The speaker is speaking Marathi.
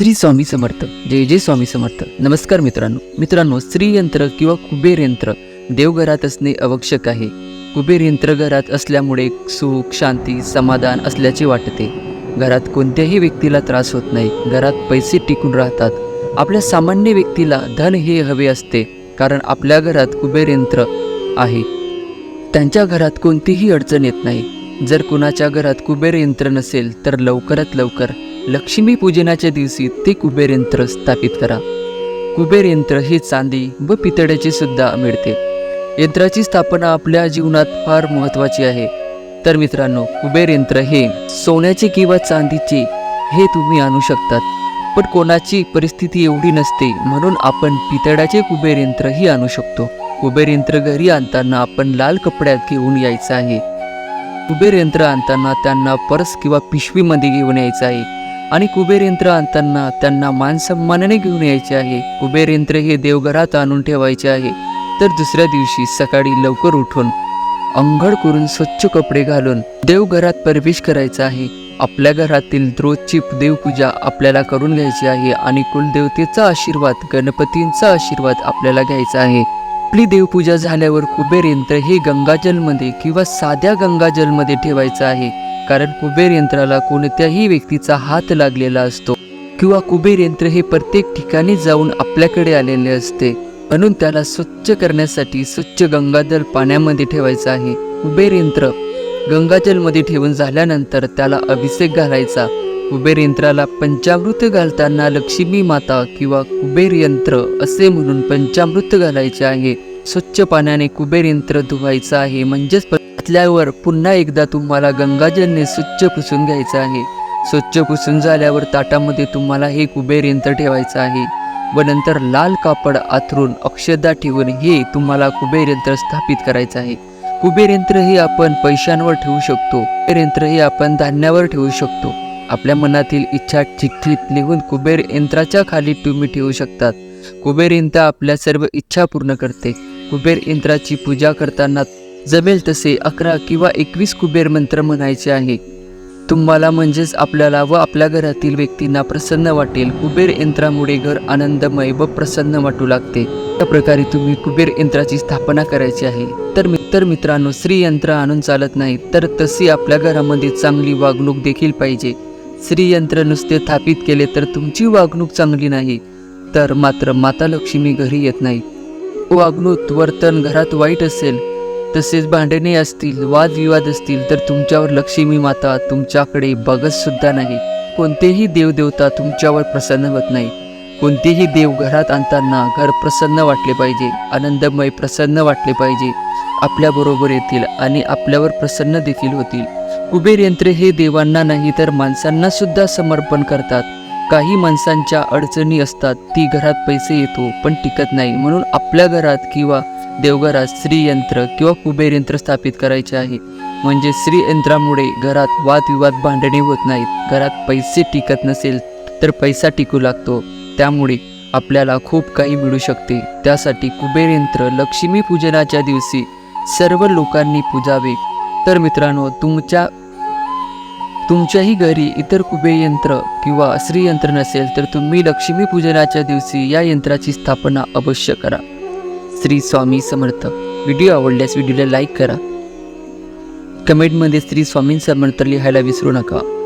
श्री स्वामी समर्थ. जय जय स्वामी समर्थ. नमस्कार मित्रांनो. मित्रांनो स्त्री यंत्र किंवा कुबेर यंत्र देवघरात असणे आवश्यक आहे. कुबेर यंत्र घरात असल्यामुळे सुख शांती समाधान असल्याचे वाटते. घरात कोणत्याही व्यक्तीला त्रास होत नाही. घरात पैसे टिकून राहतात. आपल्या सामान्य व्यक्तीला धन हे हवे असते कारण आपल्या घरात कुबेर यंत्र आहे. त्यांच्या घरात कोणतीही अडचण येत नाही. जर कुणाच्या घरात कुबेर यंत्र नसेल तर लवकरात लवकर लक्ष्मी पूजनाच्या दिवशी ते कुबेर यंत्र स्थापित करा. कुबेर यंत्र हे चांदी व पितळ्याचे सुद्धा मिळते. यंत्राची स्थापना आपल्या जीवनात फार महत्त्वाची आहे. तर मित्रांनो कुबेर यंत्र हे सोन्याचे किंवा चांदीचे हे तुम्ही आणू शकतात. पण कोणाची परिस्थिती एवढी नसते म्हणून आपण पितळ्याचे कुबेर यंत्रही आणू शकतो. कुबेर यंत्र घरी आणताना आपण लाल कपड्यात घेऊन यायचं आहे. कुबेर यंत्र आणताना त्यांना पर्स किंवा पिशवीमध्ये घेऊन यायचं आहे. आणि कुबेर यंत्र आणताना त्यांना मानसन्मानाने घेऊन यायचे आहे. कुबेर यंत्र हे देवघरात आणून ठेवायचे आहे. तर दुसऱ्या दिवशी सकाळी लवकर उठून अंघोळ करून स्वच्छ कपडे घालून देवघरात प्रवेश करायचा आहे. आपल्या घरातील रोजची देवपूजा आपल्याला करून घ्यायची आहे आणि कुलदेवतेचा आशीर्वाद गणपतींचा आशीर्वाद आपल्याला घ्यायचा आहे. आपली देवपूजा झाल्यावर कुबेर यंत्र हे गंगाजलमध्ये किंवा साध्या गंगाजलमध्ये ठेवायचं आहे. कारण कुबेर यंत्राला कोणत्याही व्यक्तीचा हात लागलेला असतो किंवा कुबेर यंत्र हे प्रत्येक ठिकाणी जाऊन आपल्याकडे आलेले असते. म्हणून त्याला स्वच्छ करण्यासाठी स्वच्छ गंगाजल पाण्यामध्ये ठेवायचं आहे. कुबेर यंत्र गंगाजलमध्ये ठेवून झाल्यानंतर त्याला अभिषेक घालायचा. कुबेर यंत्राला पंचामृत घालताना लक्ष्मी माता किंवा कुबेर यंत्र असे म्हणून पंचामृत घालायचे आहे. स्वच्छ पाण्याने कुबेर यंत्र धुवायचं आहे म्हणजेच घेतल्यावर पुन्हा एकदा तुम्हाला गंगाजलने स्वच्छ पुसून घ्यायचं आहे. स्वच्छ पुसून झाल्यावर ताटामध्ये तुम्हाला हे कुबेर यंत्र ठेवायचं आहे. व नंतर लाल कापड आथरून अक्षदा ठेवून हे तुम्हाला कुबेर यंत्र स्थापित करायचं आहे. कुबेर यंत्र हे आपण पैशांवर ठेवू शकतो. कुबेर यंत्र हे आपण धान्यावर ठेवू शकतो. आपल्या मनातील इच्छा चिठ्ठीत लिहून कुबेर यंत्राच्या खाली तुम्ही ठेवू शकतात. कुबेर यंत्र आपल्या सर्व इच्छा पूर्ण करते. कुबेर यंत्राची पूजा करताना जमेल तसे अकरा किंवा एकवीस कुबेर मंत्र म्हणायचे आहे. तुम्हाला म्हणजेच आपल्याला व आपल्या घरातील व्यक्तींना प्रसन्न वाटेल. कुबेर यंत्रामुळे घर आनंदमय व प्रसन्न वाटू लागते. त्या प्रकारे तुम्ही कुबेर यंत्राची स्थापना करायची आहे. तर मित्र मित्रांनो स्त्री यंत्र आणून चालत नाही. तर तशी आपल्या घरामध्ये चांगली वागणूक देखील पाहिजे. स्त्री यंत्र नुसते स्थापित केले तर तुमची वागणूक चांगली नाही. तर मात्र माता लक्ष्मी घरी येत नाही. वागणूक वर्तन घरात वाईट असेल तसेच भांडणे असतील वादविवाद असतील तर तुमच्यावर लक्ष्मी माता तुमच्याकडे बघत सुद्धा नाही. कोणतेही देवदेवता तुमच्यावर प्रसन्न होत नाही कोणतेही देव घरात आणताना घर प्रसन्न वाटले पाहिजे आनंदमय प्रसन्न वाटले पाहिजे. आपल्याबरोबर येतील आणि आपल्यावर प्रसन्न देखील होतील. कुबेर यंत्र हे देवांना नाही तर माणसांना सुद्धा समर्पण करतात. काही माणसांच्या अडचणी असतात ती घरात पैसे येतो पण टिकत नाही. म्हणून आपल्या घरात किंवा देवघरात श्रीयंत्र किंवा कुबेर यंत्र स्थापित करायचे आहे. म्हणजे श्रीयंत्रामुळे घरात वादविवाद भांडणे होत नाहीत. घरात पैसे टिकत नसेल तर पैसा टिकू लागतो. त्यामुळे आपल्याला खूप काही मिळू शकते. त्यासाठी कुबेर यंत्र लक्ष्मी पूजनाच्या दिवशी सर्व लोकांनी पूजावे. तर मित्रांनो तुमच्या तुमच्याही घरी इतर कुबेर यंत्र किंवा श्रीयंत्र नसेल तर तुम्ही लक्ष्मी पूजनाच्या दिवशी या यंत्राची स्थापना अवश्य करा. श्री स्वामी समर्थ. व्हिडिओ आवडल्यास व्हिडिओला लाईक करा. कमेंटमध्ये श्री स्वामी समर्थ लिहायला विसरू नका.